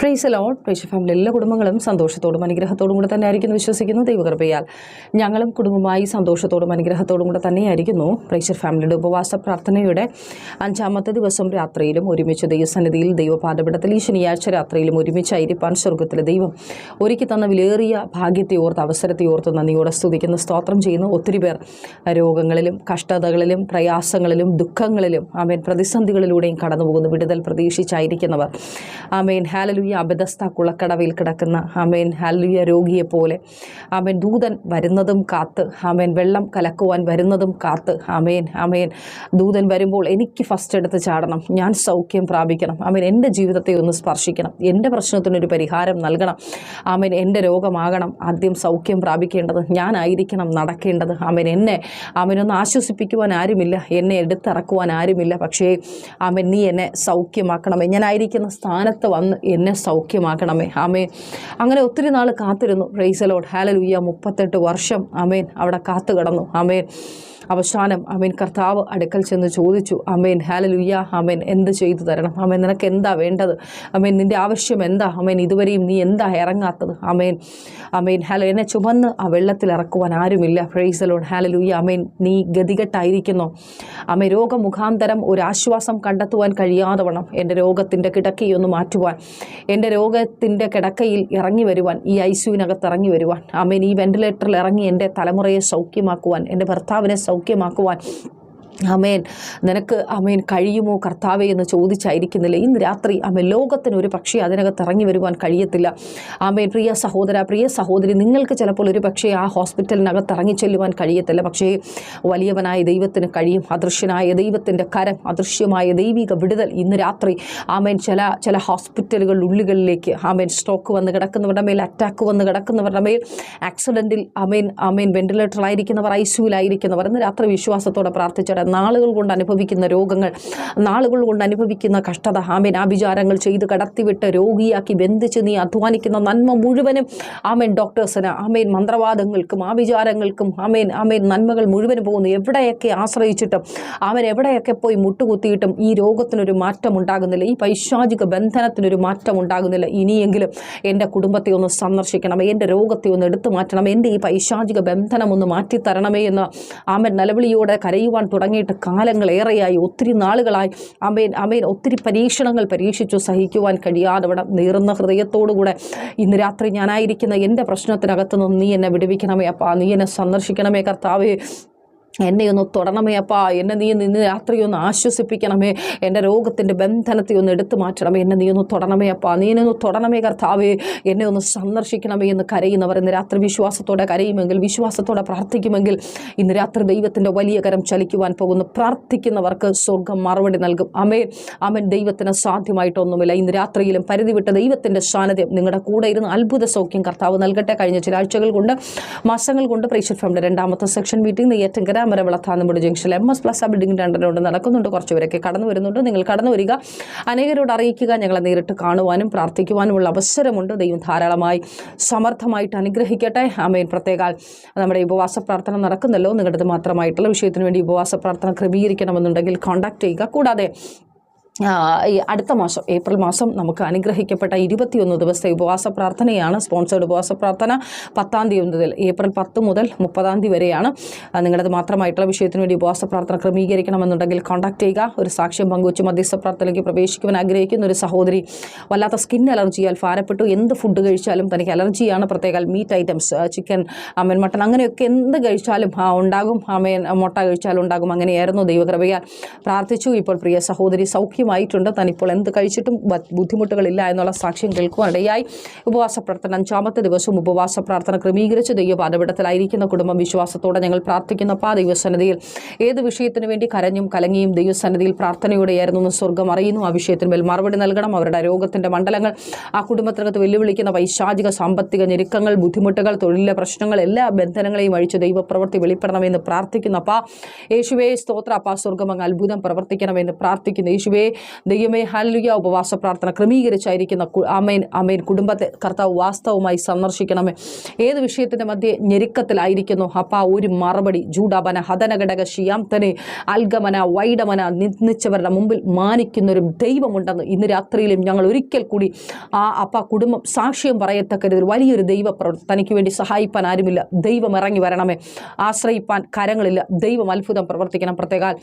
Price load price family എല്ലാ കുടുംബങ്ങളും സന്തോഷത്തോടും അനുഗ്രഹത്തോടും കൂടെ തന്നെ ആയിരിക്കുന്നു വിശ്വസിക്കുന്നു. ദൈവകൃപയാൽ ഞങ്ങളും കുടുംബമായി സന്തോഷത്തോടും അനുഗ്രഹത്തോടും കൂടെ തന്നെയായിരിക്കുന്നു. പ്രൈസർ ഫാമിലിയുടെ ഉപവാസ പ്രാർത്ഥനയുടെ അഞ്ചാമത്തെ ദിവസം രാത്രിയിലും ഒരുമിച്ച് ദൈവസന്നിധിയിൽ ദൈവപാദപീഠത്തിൽ ഈ ശനിയാഴ്ച രാത്രിയിലും ഒരുമിച്ചായിരിക്കാൻ സ്വർഗത്തിലെ ദൈവം ഒരുക്കി തന്ന വിലേറിയ ഭാഗ്യത്തെ ഓർത്ത് അവസരത്തെ ഓർത്ത് നന്ദിയോടെ സ്തുതിക്കുന്ന. സ്തോത്രം ചെയ്യുന്ന. ഒത്തിരി പേർ രോഗങ്ങളിലും കഷ്ടതകളിലും പ്രയാസങ്ങളിലും ദുഃഖങ്ങളിലും ആമേൻ പ്രതിസന്ധികളിലൂടെയും കടന്നു പോകുന്നു വിടുതൽ പ്രതീക്ഷിച്ചായിരിക്കുന്നവർ. ആമേൻ. ഹാലലുയ അബദസ്ഥ കുളക്കടവിൽ കിടക്കുന്ന ആമേൻ ഹാലുയ രോഗിയെ പോലെ ആമേൻ ദൂതൻ വരുന്നതും കാത്ത് ആമേൻ വെള്ളം കലക്കുവാൻ വരുന്നതും കാത്ത് ആമേൻ ആമേൻ ദൂതൻ വരുമ്പോൾ എനിക്ക് ഫസ്റ്റ് എടുത്ത് ചാടണം ഞാൻ സൗഖ്യം പ്രാപിക്കണം ആമേൻ എന്റെ ജീവിതത്തെ ഒന്ന് സ്പർശിക്കണം എന്റെ പ്രശ്നത്തിനൊരു പരിഹാരം നൽകണം ആമേൻ എന്റെ രോഗമാകണം ആദ്യം സൗഖ്യം പ്രാപിക്കേണ്ടത് ഞാനായിരിക്കണം നടക്കേണ്ടത് ആമേൻ എന്നെ ആമേനൊന്ന് ആശ്വസിപ്പിക്കുവാൻ ആരുമില്ല എന്നെ എടുത്തിറക്കുവാൻ ആരുമില്ല പക്ഷേ ആമേൻ നീ എന്നെ സൗഖ്യമാക്കണമേ ഞാനായിരിക്കുന്ന സ്ഥാനത്ത് വന്ന് എന്നെ സൗഖ്യമാക്കണമേ. ആമേൻ. അങ്ങനെ ഒത്തിരി നാൾ കാത്തിരുന്നു. റേസലോഡ് ഹാലലുയ്യ മുപ്പത്തെട്ട് വർഷം. ആമേൻ. അവിടെ കാത്തു കിടന്നു ആമേൻ. അവസാനം അമീൻ കർത്താവ് അടുക്കൽ ചെന്ന് ചോദിച്ചു അമീൻ ഹാലലുയ്യ അമീൻ എന്ത് ചെയ്തു തരണം? അമേൻ നിനക്ക് എന്താ വേണ്ടത്? അമീൻ നിന്റെ ആവശ്യം എന്താ? അമേൻ ഇതുവരെയും നീ എന്താ ഇറങ്ങാത്തത്? അമേൻ അമീൻ ഹാല എന്നെ ചുമന്ന് ആ വെള്ളത്തിൽ ഇറക്കുവാൻ ആരുമില്ല. ഫ്രൈസലോൺ ഹാലലുയ്യ അമീൻ നീ ഗതികെട്ടായിരിക്കുന്നു. അമേ രോഗമുഖാന്തരം ഒരു ആശ്വാസം കണ്ടെത്തുവാൻ കഴിയാതെ വേണം എന്റെ രോഗത്തിന്റെ കിടക്കയൊന്ന് മാറ്റുവാൻ എന്റെ രോഗത്തിന്റെ കിടക്കയിൽ ഇറങ്ങി വരുവാൻ ഈ ഐ സിയുവിനകത്ത് ഇറങ്ങി വരുവാൻ. അമേൻ ഈ വെന്റിലേറ്ററിൽ ഇറങ്ങി എന്റെ തലമുറയെ സൗഖ്യമാക്കുവാൻ എന്റെ ഭർത്താവിനെ സൗഖ്യമാക്കുവാൻ അമേൻ നിനക്ക് അമേൻ കഴിയുമോ? കർത്താവേ എന്ന് ചോദിച്ചായിരിക്കുന്നില്ല. ഇന്ന് രാത്രി അമേൻ ലോകത്തിന് ഒരു പക്ഷേ അതിനകത്ത് ഇറങ്ങി വരുവാൻ കഴിയത്തില്ല. അമേൻ പ്രിയ സഹോദര പ്രിയ സഹോദരി നിങ്ങൾക്ക് ചിലപ്പോൾ ഒരു പക്ഷേ ആ ഹോസ്പിറ്റലിനകത്ത് ഇറങ്ങി ചെല്ലുവാൻ കഴിയത്തില്ല. പക്ഷേ വലിയവനായ ദൈവത്തിന് കഴിയും. അദൃശ്യനായ ദൈവത്തിന്റെ കരം അദൃശ്യമായ ദൈവിക വിടുതൽ ഇന്ന് രാത്രി ആമേൻ ചില ചില ഹോസ്പിറ്റലുകൾ ഉള്ളുകളിലേക്ക് ആമേൻ സ്ട്രോക്ക് വന്ന് കിടക്കുന്നവരുടെ മേൽ അറ്റാക്ക് വന്ന് കിടക്കുന്നവരുടെ മേൽ ആക്സിഡന്റിൽ അമേൻ അമേൻ വെന്റിലേറ്ററിലായിരിക്കുന്നവർ ഐ സിയുലായിരിക്കുന്നവർ ഇന്ന് രാത്രി വിശ്വാസത്തോടെ പ്രാർത്ഥിച്ചിട്ട് നാളുകൾ കൊണ്ട് അനുഭവിക്കുന്ന രോഗങ്ങൾ നാളുകൾ കൊണ്ട് അനുഭവിക്കുന്ന കഷ്ടത ആമേൻ. ആഭിചാരങ്ങൾ ചെയ്ത് കടത്തിവിട്ട് രോഗിയാക്കി ബന്ധിച്ച് നീ അധ്വാനിക്കുന്ന നന്മ മുഴുവനും ആമേൻ ഡോക്ടേഴ്സിന് ആമേൻ. മന്ത്രവാദങ്ങൾക്കും ആഭിചാരങ്ങൾക്കും ആമേൻ ആമേൻ നന്മകൾ മുഴുവനും പോകുന്നു. എവിടെയൊക്കെ ആശ്രയിച്ചിട്ടും അവൻ എവിടെയൊക്കെ പോയി മുട്ടുകുത്തിയിട്ടും ഈ രോഗത്തിനൊരു മാറ്റം ഉണ്ടാകുന്നില്ല ഈ പൈശാചിക ബന്ധനത്തിനൊരു മാറ്റം ഉണ്ടാകുന്നില്ല ഇനിയെങ്കിലും എന്റെ കുടുംബത്തെ ഒന്ന് സന്ദർശിക്കണം എന്റെ രോഗത്തെ ഒന്ന് എടുത്തു മാറ്റണം എന്റെ ഈ പൈശാചിക ബന്ധനം ഒന്ന് മാറ്റിത്തരണമേ എന്ന് ആമൻ. നിലവിളിയോടെ കരയുവാൻ തുടങ്ങിയിട്ട് കാലങ്ങളേറെയായി ഒത്തിരി നാളുകളായി അമേൻ അമേൻ ഒത്തിരി പരീക്ഷണങ്ങൾ പരീക്ഷിച്ചു സഹിക്കുവാൻ കഴിയാതെ ഇവിടെ നീറുന്ന ഹൃദയത്തോടുകൂടെ ഇന്ന് രാത്രി ഞാനായിരിക്കുന്ന എന്റെ പ്രശ്നത്തിനകത്ത് നിന്ന് നീ എന്നെ വിടുവിക്കണമേ അപ്പാ. നീ എന്നെ സന്ദർശിക്കണമേ കർത്താവേ. എന്നെ ഒന്ന് തൊടണമേ അപ്പാ. എന്നെ നീ നിന്ന് രാത്രി ഒന്ന് ആശ്വസിപ്പിക്കണമേ. എന്റെ രോഗത്തിന്റെ ബന്ധനത്തെ ഒന്ന് എടുത്തു മാറ്റണമേ. എന്നെ നീ ഒന്ന് തൊടണമേ അപ്പാ. നീ എന്നെ ഒന്ന് തൊടണമേ കർത്താവേ. എന്നെ ഒന്ന് സന്ദർശിക്കണമേ എന്ന് കരയുന്നവർ ഇന്ന് രാത്രി വിശ്വാസത്തോടെ കരയുമെങ്കിൽ വിശ്വാസത്തോടെ പ്രാർത്ഥിക്കുമെങ്കിൽ ഇന്ന് രാത്രി ദൈവത്തിന്റെ വലിയ കരം ചലിക്കുവാൻ പോകുന്ന പ്രാർത്ഥിക്കുന്നവർക്ക് സ്വർഗം മറുപടി നൽകും. അമേൻ അമൻ ദൈവത്തിന് സാധ്യമായിട്ടൊന്നുമില്ല. ഇന്ന് രാത്രിയിലും പരിധിവിട്ട ദൈവത്തിന്റെ സാന്നിധ്യം നിങ്ങളുടെ കൂടെ ഇരുന്ന് അത്ഭുത സൗഖ്യം കർത്താവ് നൽകട്ടെ. കഴിഞ്ഞ ചില ആഴ്ചകൾ കൊണ്ട് മാസങ്ങൾ കൊണ്ട് പ്രേക്ഷർ ഫാമിലി രണ്ടാമത്തെ സെക്ഷൻ മീറ്റിംഗ്. നെയ്യാറ്റിൻകര മരവിള താന്നുമ്പടി ജംഗ്ഷനിൽ എം എസ് പ്ലസ് ബിൽഡിംഗ് രണ്ടിനോട് നടക്കുന്നുണ്ട്. കുറച്ചുപേരൊക്കെ കടന്നു വരുന്നുണ്ട്. നിങ്ങൾ കടന്നു വരിക. അനേകരോട് അറിയിക്കുക. ഞങ്ങളെ നേരിട്ട് കാണുവാനും പ്രാർത്ഥിക്കുവാനുമുള്ള അവസരമുണ്ട്. ദൈവം ധാരാളമായി സമർത്ഥമായിട്ട് അനുഗ്രഹിക്കട്ടെ. ആമേൻ. പ്രത്യേകാൽ നമ്മുടെ ഉപവാസ പ്രാർത്ഥന നടക്കുന്നല്ലോ. നിങ്ങളുടെ മാത്രമായിട്ടുള്ള വിഷയത്തിന് വേണ്ടി ഉപവാസ പ്രാർത്ഥന ക്രമീകരിക്കണമെന്നുണ്ടെങ്കിൽ കോൺടാക്ട് ചെയ്യുക. കൂടാതെ ഈ അടുത്ത മാസം ഏപ്രിൽ മാസം നമുക്ക് അനുഗ്രഹിക്കപ്പെട്ട ഇരുപത്തിയൊന്ന് ദിവസത്തെ ഉപവാസ പ്രാർത്ഥനയാണ്. സ്പോൺസേഡ് ഉപവാസ പ്രാർത്ഥന പത്താം തീയതി മുതൽ ഏപ്രിൽ പത്ത് മുതൽ മുപ്പതാം തീയതി വരെയാണ്. നിങ്ങളത് മാത്രമായിട്ടുള്ള വിഷയത്തിന് വേണ്ടി ഉപവാസ പ്രാർത്ഥന ക്രമീകരിക്കണമെന്നുണ്ടെങ്കിൽ കോൺടാക്ട് ചെയ്യുക. ഒരു സാക്ഷ്യം പങ്കുവച്ച് മധ്യസ്ഥ പ്രാർത്ഥനയ്ക്ക് പ്രവേശിക്കുവാൻ ആഗ്രഹിക്കുന്ന ഒരു സഹോദരി വല്ലാത്ത സ്കിൻ അലർജിയാൽ ഭാരപ്പെട്ടു. എന്ത് ഫുഡ് കഴിച്ചാലും തനിക്ക് അലർജിയാണ് പ്രത്യേക മീറ്റ് ഐറ്റംസ് ചിക്കൻ അമ്മൻ മട്ടൺ അങ്ങനെയൊക്കെ എന്ത് കഴിച്ചാലും ഉണ്ടാകും. അമ്മയൻ മുട്ട കഴിച്ചാലും ഉണ്ടാകും. അങ്ങനെയായിരുന്നു ദൈവകൃപയാൽ പ്രാർത്ഥിച്ചു. ഇപ്പോൾ പ്രിയ സഹോദരി സൗഖ്യമായിട്ടുണ്ട് താൻ താനിപ്പോൾ എന്ത് കഴിച്ചിട്ടും ബുദ്ധിമുട്ടുകളില്ല എന്നുള്ള സാക്ഷ്യം കേൾക്കുവാനിടയായി. ഉപവാസ പ്രാർത്ഥന അഞ്ചാമത്തെ ദിവസവും ഉപവാസ പ്രാർത്ഥന ക്രമീകരിച്ച് ദൈവപാതപിടത്തിലായിരിക്കുന്ന കുടുംബം വിശ്വാസത്തോടെ ഞങ്ങൾ പ്രാർത്ഥിക്കുന്ന പാ ദൈവസന്നിധിയിൽ ഏത് വിഷയത്തിന് വേണ്ടി കരഞ്ഞും കലങ്ങിയും ദൈവസന്നിധിയിൽ പ്രാർത്ഥനയോടെയായിരുന്നു എന്ന് സ്വർഗം അറിയുന്നു. ആ വിഷയത്തിന്മേൽ മറുപടി നൽകണം. അവരുടെ രോഗത്തിന്റെ മണ്ഡലങ്ങൾ ആ കുടുംബത്തിനകത്ത് വെല്ലുവിളിക്കുന്ന വൈശാചിക സാമ്പത്തിക ഞെരുക്കങ്ങൾ ബുദ്ധിമുട്ടുകൾ തൊഴിലിലെ പ്രശ്നങ്ങൾ എല്ലാ ബന്ധനങ്ങളെയും അഴിച്ച് ദൈവപ്രവൃത്തി വെളിപ്പെടണമെന്ന് പ്രാർത്ഥിക്കുന്ന. അപ്പാ യേശുവേ സ്തോത്ര. അപ്പാ സ്വർഗം അങ്ങ് അത്ഭുതം പ്രവർത്തിക്കണമെന്ന് പ്രാർത്ഥിക്കുന്നു. യേശുവേ ദൈവമേ ഹല്ലുയ ഉപവാസ പ്രാർത്ഥന ക്രമീകരിച്ചായിരിക്കുന്ന അമ്മയൻ ആമേൻ കുടുംബത്തെ കർത്താവ് വാസ്തവമായി സന്ദർശിക്കണമേ. ഏത് വിഷയത്തിന്റെ മധ്യേ ഞെരുക്കത്തിലായിരിക്കുന്നു അപ്പ ഒരു മറുപടി. ജൂഡാപന ഹതനഘടക ശിയാംതനെ അൽഗമന വൈഡമന നിന്നിച്ചവരുടെ മുമ്പിൽ മാനിക്കുന്ന ഒരു ദൈവമുണ്ടെന്ന് ഇന്ന് രാത്രിയിലും ഞങ്ങൾ ഒരിക്കൽ കൂടി ആ അപ്പ കുടുംബം സാക്ഷ്യം പറയത്തക്ക വലിയൊരു ദൈവ തനിക്ക് വേണ്ടി സഹായിപ്പാൻ ആരുമില്ല. ദൈവം ഇറങ്ങി വരണമേ. ആശ്രയിപ്പാൻ കരങ്ങളില്ല. ദൈവം അത്ഭുതം പ്രവർത്തിക്കണം. പ്രത്യേകാൽ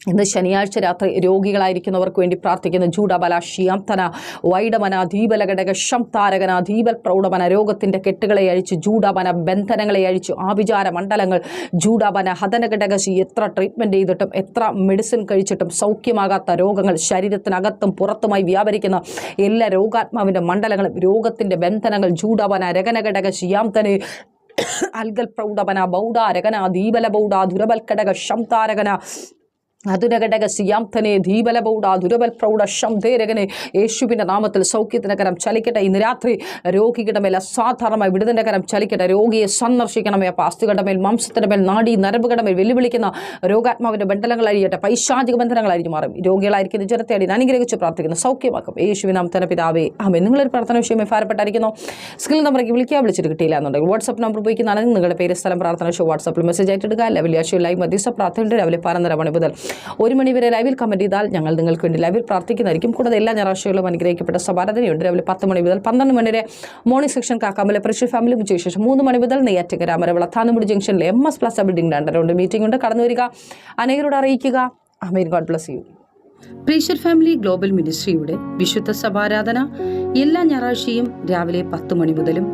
ഇന്ന് ശനിയാഴ്ച രാത്രി രോഗികളായിരിക്കുന്നവർക്ക് വേണ്ടി പ്രാർത്ഥിക്കുന്ന ജൂഡബല ഷിയാംതന വൈഡമന ധീബലഘടക ശംതാരകന ധീബൽ പ്രൗഢമന രോഗത്തിന്റെ കെട്ടുകളെ അഴിച്ചു ജൂഡബന ബന്ധനങ്ങളെ അഴിച്ചു ആഭിചാര മണ്ഡലങ്ങൾ ജൂഡബന ഹതനഘടകശി എത്ര ട്രീറ്റ്മെന്റ് ചെയ്തിട്ടും എത്ര മെഡിസിൻ കഴിച്ചിട്ടും സൗഖ്യമാകാത്ത രോഗങ്ങൾ ശരീരത്തിനകത്തും പുറത്തുമായി വ്യാപരിക്കുന്ന എല്ലാ രോഗാത്മാവിന്റെ മണ്ഡലങ്ങളും രോഗത്തിന്റെ ബന്ധനങ്ങൾ ജൂഡബന രകനഘടക ശിയാംതനെ അൽഗൽ പ്രൗഢമന ബൗഡ രഗന ദീപല ബൗഡ ദുരബൽക്കടക ശംതാരകന അതുരഘടക സിയാംതനെ ദുരബൽ പ്രൗഢ ശംധേരകനെ യേശുവിന്റെ നാമത്തിൽ സൗഖ്യത്തിന്റെ കരം ചലിക്കട്ടെ. ഇന്ന് രാത്രി രോഗികളുടെ മേൽ അസാധാരണമായി വിടുതന്റെ കരം ചലിക്കട്ടെ. രോഗിയെ സന്ദർശിക്കണമേ പാസ്തുകളുടെ മേൽ മാംസത്തിന്റെ മേൽ നാടി നരമ്പുകളുടെ മേൽ വെല്ലുവിളിക്കുന്ന രോഗാത്മാവിന്റെ ബന്ധനങ്ങൾ അഴിയട്ടെ. പൈശാചിക ബന്ധനങ്ങളായിരിക്കും മാറും. രോഗികളായിരിക്കുന്ന ജനത്തെ അടി അനുഗ്രഹിച്ച് പ്രാർത്ഥിക്കുന്നു. സൗഖ്യമാക്കും. യേശുവിൻ തന്നെ പിതാവേ അമ്മ നിങ്ങളൊരു പ്രാർത്ഥന വിഷയമായി ഭാരപ്പെട്ടായിരിക്കുന്നു. സ്കിൽ നമ്പറേക്ക് വിളിക്കാൻ വിളിച്ചിട്ട് കിട്ടിയില്ല എന്നുണ്ടെങ്കിൽ വാട്സപ്പ് നമ്പർ ഉപയോഗിക്കുന്നതാണ് നിങ്ങളുടെ പേര് സ്ഥലം പ്രാർത്ഥന വിഷയം വാട്സപ്പിൽ മെസ്സേജ് ആയിട്ട് എടുക്കുക. അല്ല വെള്ളിയാഴ്ച ലൈവ് മധ്യസ്ഥ പ്രാർത്ഥനയുണ്ട് രാവിലെ പതിനൊന്നര മണി മുതൽ ഒരു മണിവരെ ലൈവിൽ കമന്റ് ചെയ്താൽ ഞങ്ങൾ നിങ്ങൾക്ക് വേണ്ടി ലൈവിൽ പ്രാർത്ഥിക്കുന്നതായിരിക്കും. കൂടാതെ എല്ലാ ഞായറാഴ്ചകളും അനുഗ്രഹിക്കപ്പെട്ട സഭാരതനയുണ്ട് രാവിലെ പത്ത് മണി മുതൽ പന്ത്രണ്ട് മണി വരെ മോർണിംഗ് സെക്ഷൻ കാക്കാമലെ പ്രഷർ ഫാമിലി ഉച്ചയ്ക്ക് ശേഷം മൂന്ന് മണി മുതൽ നെയ്യാറ്റക്കര മരവിള താന്നുമുടി ജംഗ്ഷനിലെ എം എസ് പ്ലസ് ബിൽഡിംഗ് രണ്ടരണ്ട് മീറ്റിംഗ് ഉണ്ട്. കടന്നു വരിക. അനേകരോട് അറിയിക്കുക. Amen God bless you pressure family global മിനിസ്ട്രിയുടെ വിശുദ്ധ സഭാരാധന എല്ലാ ഞായറാഴ്ചയും രാവിലെ പത്ത് മണി മുതലും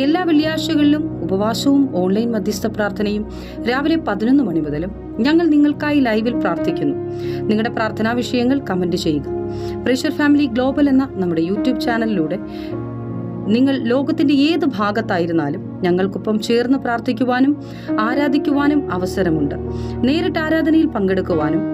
എല്ലാ വെള്ളിയാഴ്ചകളിലും ഉപവാസവും ഓൺലൈൻ മധ്യസ്ഥ പ്രാർത്ഥനയും രാവിലെ പതിനൊന്ന് മണി മുതലും ഞങ്ങൾ നിങ്ങൾക്കായി ലൈവിൽ പ്രാർത്ഥിക്കുന്നു. നിങ്ങളുടെ പ്രാർത്ഥനാ വിഷയങ്ങൾ കമന്റ് ചെയ്യുക. പ്രഷർ ഫാമിലി ഗ്ലോബൽ എന്ന നമ്മുടെ യൂട്യൂബ് ചാനലിലൂടെ നിങ്ങൾ ലോകത്തിന്റെ ഏത് ഭാഗത്തായിരുന്നാലും ഞങ്ങൾക്കൊപ്പം ചേർന്ന് പ്രാർത്ഥിക്കുവാനും ആരാധിക്കുവാനും അവസരമുണ്ട്. നേരിട്ട് ആരാധനയിൽ പങ്കെടുക്കുവാനും